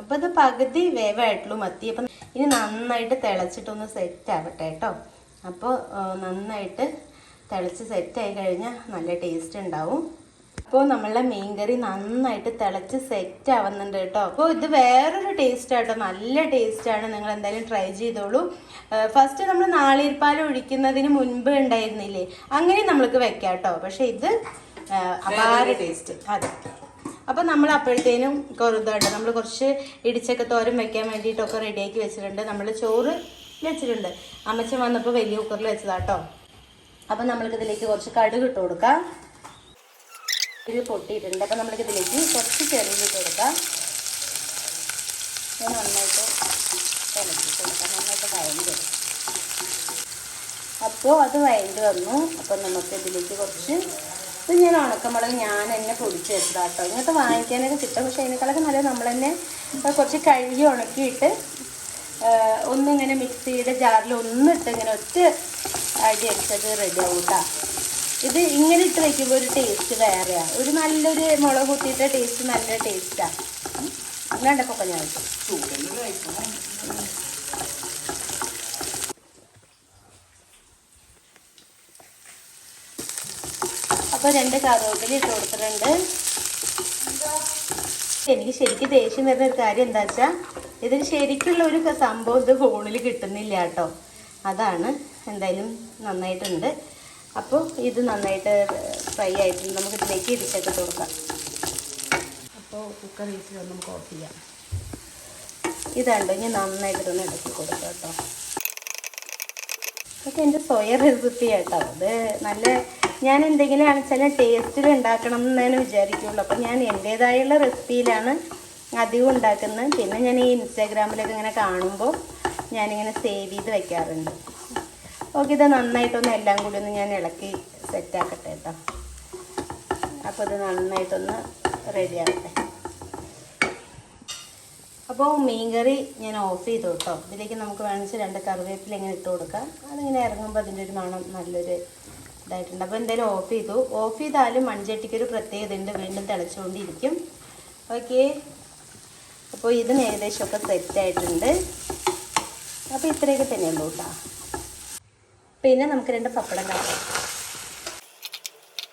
അപ്പോൾ ഇത് പകുതി വേവായിട്ടുള്ളൂ മത്തി. അപ്പം ഇനി നന്നായിട്ട് തിളച്ചിട്ടൊന്ന് സെറ്റ് ആവട്ടെ കേട്ടോ. അപ്പോൾ നന്നായിട്ട് തിളച്ച് സെറ്റായി കഴിഞ്ഞാൽ നല്ല ടേസ്റ്റ് ഉണ്ടാവും. അപ്പോൾ നമ്മളുടെ മീൻകറി നന്നായിട്ട് തിളച്ച് സെറ്റ് ആവുന്നുണ്ട് കേട്ടോ. അപ്പോൾ ഇത് വേറൊരു ടേസ്റ്റ് ആട്ടോ. നല്ല ടേസ്റ്റാണ് നിങ്ങൾ എന്തായാലും ട്രൈ ചെയ്തോളൂ. ഫസ്റ്റ് നമ്മൾ നാളീർപ്പാൽ ഒഴിക്കുന്നതിന് മുൻപ് ഉണ്ടായിരുന്നില്ലേ? അങ്ങനെ നമ്മൾക്ക് വെക്കാം കേട്ടോ. പക്ഷേ ഇത് അപാര ടേസ്റ്റ് അതെ. അപ്പോൾ നമ്മൾ അപ്പോഴത്തേനും കുറച്ചുണ്ട് നമ്മൾ കുറച്ച് ഇടിച്ചൊക്കെ തോരൻ വെക്കാൻ വേണ്ടിയിട്ടൊക്കെ റെഡിയാക്കി വെച്ചിട്ടുണ്ട്. നമ്മൾ ചോറ് വെച്ചിട്ടുണ്ട്. അമ്മച്ചൻ വന്നപ്പോൾ വലിയ കുക്കറിൽ വെച്ചതാട്ടോ അപ്പോൾ നമ്മൾക്ക് ഇതിലേക്ക് കുറച്ച് കടുക് ഇട്ട് കൊടുക്കാം. ഇത് പൊട്ടിയിട്ടുണ്ട്. അപ്പോൾ നമ്മൾക്ക് ഇതിലേക്ക് കുറച്ച് ചെറിയ ഇട്ട് കൊടുക്കാം. നന്നായിട്ട് ഇളക്കി കൊടുക്കാം. നന്നായിട്ട് വരും. അപ്പോൾ അത് വഴണ്ട് വന്നു. അപ്പം നമുക്ക് ഇതിലേക്ക് കുറച്ച് ഇത് ഞാൻ ഉണക്കമുളക് ഞാൻ തന്നെ പൊടിച്ച് വെച്ചതാട്ടോ. ഇങ്ങനത്തെ വാങ്ങിക്കാനൊക്കെ കിട്ടും. പക്ഷേ അതിനേക്കാളൊക്കെ നല്ല നമ്മൾ തന്നെ കുറച്ച് കഴുകി ഉണക്കിയിട്ട് ഒന്നിങ്ങനെ മിക്സിയുടെ ജാറിൽ ഒന്നിട്ട് ഇങ്ങനെ ഒറ്റ അടി അടിച്ചത് റെഡി ആവും കേട്ടോ ഇത് ഇങ്ങനെ ഇട്ട് വയ്ക്കുമ്പോൾ ഒരു ടേസ്റ്റ് വേറെയാണ് ഒരു നല്ലൊരു മുളക് കുത്തിയിട്ട ടേസ്റ്റ് നല്ല ടേസ്റ്റാണ് അല്ലാണ്ടപ്പോൾ ഞാൻ വെച്ചു അപ്പോൾ രണ്ട് കറിവേപ്പില ഇട്ട് കൊടുത്തിട്ടുണ്ട്. എനിക്ക് ശരിക്കും ദേഷ്യം വരുന്ന ഒരു കാര്യം എന്താ വെച്ചാൽ ഇതിന് ശരിക്കുള്ള ഒരു സംഭവം ഇത് ഫോണിൽ കിട്ടുന്നില്ല കേട്ടോ. അതാണ് എന്തായാലും നന്നായിട്ടുണ്ട്. അപ്പോൾ ഇത് നന്നായിട്ട് ഫ്രൈ ആയിട്ടുണ്ട് നമുക്ക് ഇതിലേക്ക് ഇടിച്ചൊക്കെ കൊടുക്കാം. അപ്പോൾ കുക്കർ വീട്ടിൽ നമുക്ക് ഓഫ് ചെയ്യാം. ഇതാണ്ടോ ഇനി നന്നായിട്ടൊന്ന് ഇടയ്ക്ക് കൊടുക്കാം കേട്ടോ. ഇതൊക്കെ എന്റെ സ്വയം റെസിപ്പി കേട്ടോ അത് നല്ല ഞാൻ എന്തെങ്കിലും ആണെച്ചാൽ ടേസ്റ്റിൽ ഉണ്ടാക്കണം ഞാൻ വിചാരിക്കുള്ളൂ. അപ്പം ഞാൻ എന്റേതായുള്ള റെസിപ്പിയിലാണ് അധികം ഉണ്ടാക്കുന്നത്. പിന്നെ ഞാൻ ഈ ഇൻസ്റ്റാഗ്രാമിലൊക്കെ ഇങ്ങനെ കാണുമ്പോൾ ഞാനിങ്ങനെ സേവ് ചെയ്ത് വെക്കാറുണ്ട്. ഓക്കെ ഇത് നന്നായിട്ടൊന്ന് എല്ലാം കൂടി ഒന്ന് ഞാൻ ഇളക്കി സെറ്റാക്കട്ടെ കേട്ടോ അപ്പോൾ ഇത് നന്നായിട്ടൊന്ന് റെഡി ആകട്ടെ അപ്പോൾ മീൻകറി ഞാൻ ഓഫ് ചെയ്തു കേട്ടോ ഇതിലേക്ക് നമുക്ക് വേണമെങ്കിൽ രണ്ട് കറിവേപ്പില ഇങ്ങനെ ഇട്ട് കൊടുക്കാം. അതിങ്ങനെ ഇറങ്ങുമ്പോൾ അതിന്റെ ഒരു മണം നല്ലൊരു ഇതായിട്ടുണ്ട്. അപ്പോൾ എന്തായാലും ഓഫ് ചെയ്തു. ഓഫ് ചെയ്താലും മൺചട്ടിക്ക് ഒരു പ്രത്യേകത ഉണ്ട്. വീണ്ടും തിളച്ചുകൊണ്ടിരിക്കും. ഓക്കെ. അപ്പോൾ ഇതിന് ഏകദേശമൊക്കെ സെറ്റായിട്ടുണ്ട് അപ്പോൾ ഇത്രയൊക്കെ തന്നെയുള്ളൂ കേട്ടോ. പിന്നെ നമുക്ക് രണ്ട് പപ്പടം കാട്ടാം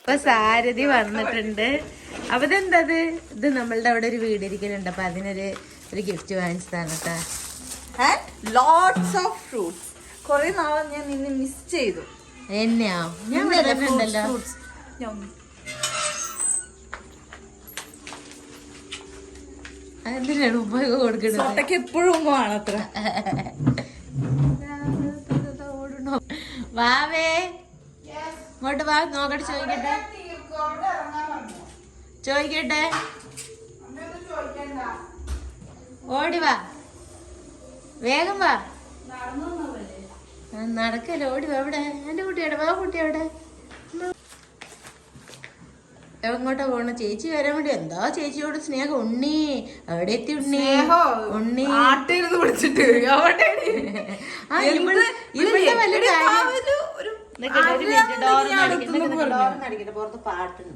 അപ്പോൾ സാരഥി വന്നിട്ടുണ്ട്. അപ്പൊ ഇതെന്താ ഇത് നമ്മളുടെ അവിടെ ഒരു വീട് ഇരിക്കുന്നുണ്ട്. അപ്പോൾ അതിനൊരു ഒരു ഗിഫ്റ്റ് വാങ്ങിച്ചതാണ് കേട്ടോ ആൻഡ് ലോട്ട്സ് ഓഫ് ഫ്രൂട്ട്സ് കുറെ നാളെ ഞാൻ നിന്നെ മിസ് ചെയ്തു. എന്നെയാ? ഞാൻ എന്തിനാണ് ഉമ്മ കൊടുക്കുന്നത്. എപ്പോഴും വേണത്ര. വാവേ ഇങ്ങോട്ട് വാ നോക്കട്ടെ ചോദിക്കട്ടെ. ചോദിക്കട്ടെ. ഓടി വാ. വേഗം വാ. നടക്കല്ല ഓടി വാ എവിടെ എന്റെ കുട്ടിയുടെ വാ കുട്ടി എവിടെ എങ്ങോട്ടാ പോണ? ചേച്ചി വരാൻ വേണ്ടി എന്താ ചേച്ചിയോട് സ്നേഹം? ഉണ്ണി. അവിടെ എത്തി ഉണ്ണി. ഉണ്ണി. ആട്ടിരുന്ന് അടിക്കണ്ട, പുറത്ത് പാട്ടുണ്ട്.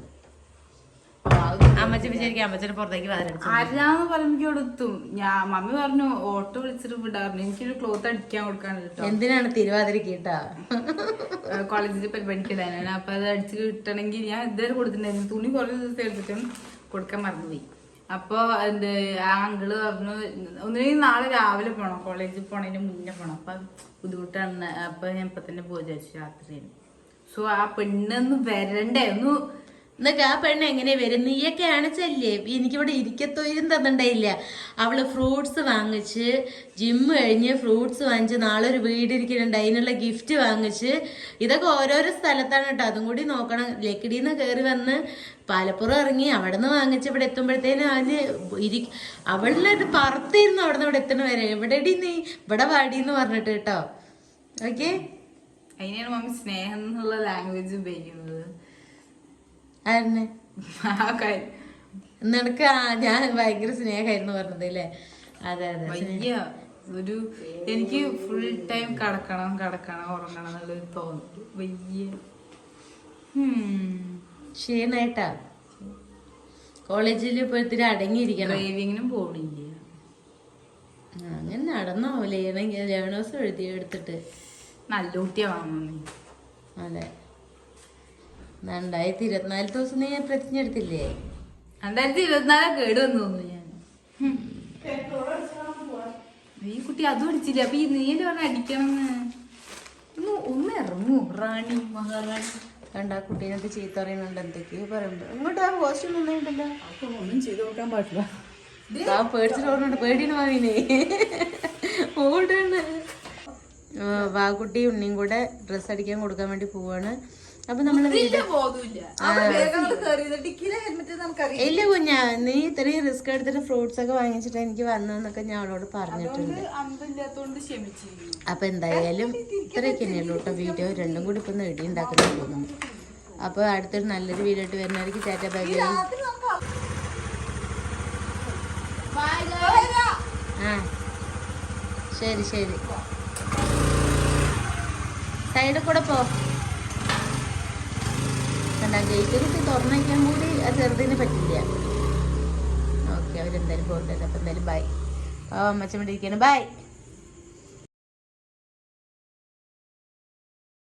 അമ്മച്ചി വിചാരിക്കും അമ്മച്ചിന്റെ പുറത്തേക്ക് വാതിലടിച്ചു ആരാന്ന് പറഞ്ഞു കൊടുത്തും ഞാൻ മമ്മി പറഞ്ഞു ഓട്ടോ വിളിച്ചിട്ട് വിടാറുണ്ട് എനിക്കൊരു ക്ലോത്ത് അടിക്കാൻ കൊടുക്കാൻ കേട്ടോ എന്തിനാണ് തിരുവാതിര കേട്ടാ കോളേജിൽ പരിപാടിക്കിടാനാണ് അപ്പൊ അത് അടിച്ച് കിട്ടണമെങ്കിൽ ഞാൻ ഇതുവരെ കൊടുത്തിട്ടുണ്ടായിരുന്നു. തുണി കുറേ ദിവസം എടുത്തിട്ടും കൊടുക്കാൻ മറന്നുപോയി. അപ്പൊ എന്ത് ആ അങ്കിൾ പറഞ്ഞു ഒന്നുകിൽ നാളെ രാവിലെ പോണം. കോളേജിൽ പോണതിന് മുന്നേ പോണം. അപ്പൊ ബുദ്ധിമുട്ടാണ്. അപ്പൊ ഞാൻ ഇപ്പൊ തന്നെ പോയി വിചാരിച്ചു രാത്രി സോ ആ പെണ്ണൊന്ന് വരണ്ടേ? ഒന്ന് എന്നൊക്കെ ആ പെണ്ണ് എങ്ങനെ വരും നീയൊക്കെ അണച്ചല്ലേ എനിക്കിവിടെ ഇരിക്കത്തൊരും തന്നിണ്ടായില്ല അവൾ ഫ്രൂട്ട്സ് വാങ്ങിച്ച് ജിമ്മ് കഴിഞ്ഞ് ഫ്രൂട്ട്സ് വാങ്ങിച്ച് നാളെ ഒരു വീട് ഇരിക്കുന്നുണ്ട് അതിനുള്ള ഗിഫ്റ്റ് വാങ്ങിച്ച് ഇതൊക്കെ ഓരോരോ സ്ഥലത്താണ് കേട്ടോ. അതും കൂടി നോക്കണം. ലക്കിടിയിൽ നിന്ന് കയറി വന്ന് പാലപ്പുറം ഇറങ്ങി അവിടെ നിന്ന് വാങ്ങിച്ച് ഇവിടെ എത്തുമ്പോഴത്തേനും അവന് ഇരി അവളിലായിട്ട് പറത്തിരുന്നു അവിടെ നിന്ന് ഇവിടെ എത്തണ വരെ. എവിടെടി നീ? ഇവിടെ വാടി എന്ന് പറഞ്ഞിട്ട് കേട്ടോ. ഓക്കെ അതിനാണ് മമ്മി സ്നേഹം എന്നുള്ള ലാംഗ്വേജ് ഉപയോഗിക്കുന്നത്. ആരന്നെ ആ കാര്യം നിനക്ക് ഞാൻ ഭയങ്കര സ്നേഹമായിരുന്നു പറഞ്ഞത് അല്ലേ? അതെ അതെ. ഒരു എനിക്ക് ഫുൾ ടൈം കടക്കണം കടക്കണം ഉറങ്ങണം എന്നുള്ളൊരു തോന്നുന്നു വയ്യ ക്ഷീണായിട്ടാ? കോളേജിൽ ഇപ്പൊ ഇത്തിരി അടങ്ങിയിരിക്കണം. ഡ്രൈവിങ്ങിനും പോണില്ല. അങ്ങനെ നടന്നാവൂലേ? ലേണേഴ്സ് എഴുതി എടുത്തിട്ട്? നല്ല കുട്ടിയാവാൻ അതെ. രണ്ടായിരത്തി ഇരുപത്തിനാല് ദിവസം നീ പ്രതിജ്ഞ എടുത്തില്ലേ രണ്ടായിരത്തി ഇരുപത്തിനാല് കേട് വന്നു തോന്നുന്നു ഞാൻ. നീ ഈ കുട്ടി അതും അടിച്ചില്ല? അപ്പൊ ഈ നീൽ പറഞ്ഞ അടിക്കണം ഒന്ന് ഒന്ന് ഇറങ്ങൂ. റാണി മഹാറാണി. കണ്ടാ കുട്ടീനൊക്കെ ചീത്ത പറയുന്നുണ്ട്? എന്തൊക്കെയോ പറയുന്നുണ്ട്. ഇങ്ങോട്ട് ആ കോസ്റ്റ്യൂം നന്നായിട്ടല്ലോ ഒന്നും ചെയ്തു നോക്കാൻ പാടില്ല. ആ പേടിച്ചിട്ട് ഓർമ്മയുണ്ട് പേടിയാണ് മാമീനെ. ഓടാണ് കുട്ടി ഉണ്ണിയും കൂടെ ഡ്രസ്സ് അടിക്കാൻ കൊടുക്കാൻ വേണ്ടി പോവാണ്. അപ്പൊ നമ്മൾ ഇല്ല കുഞ്ഞാ നീ ഇത്രയും റിസ്ക് എടുത്തിട്ട് ഫ്രൂട്ട്സ് ഒക്കെ വാങ്ങിച്ചിട്ട് എനിക്ക് വന്നതെന്നൊക്കെ ഞാൻ അവളോട് പറഞ്ഞിട്ടുണ്ട്. അപ്പൊ എന്തായാലും ഇത്രയൊക്കെ തന്നെയുള്ളൂ കേട്ടോ. വീഡിയോ രണ്ടും കൂടി ഇപ്പൊ നേടി ഉണ്ടാക്കുന്ന തോന്നുന്നു. അപ്പൊ അടുത്തൊരു നല്ലൊരു വീഡിയോ ആയിട്ട് വരുന്നവർക്ക് ചാറ്റ ബൈ ആ ശരി ശരി. സൈഡിൽ കൂടെ പോ. കണ്ടാ ഗേറ്റ് കുട്ടി തുറന്നു വയ്ക്കാൻ കൂടി ആ ചെറുതിന് പറ്റില്ല. ഓക്കെ അവരെന്തായാലും പോകട്ടെ. അപ്പം എന്തായാലും ബൈ പാവ അമ്മച്ചമ്മ ഇരിക്കണം ബൈ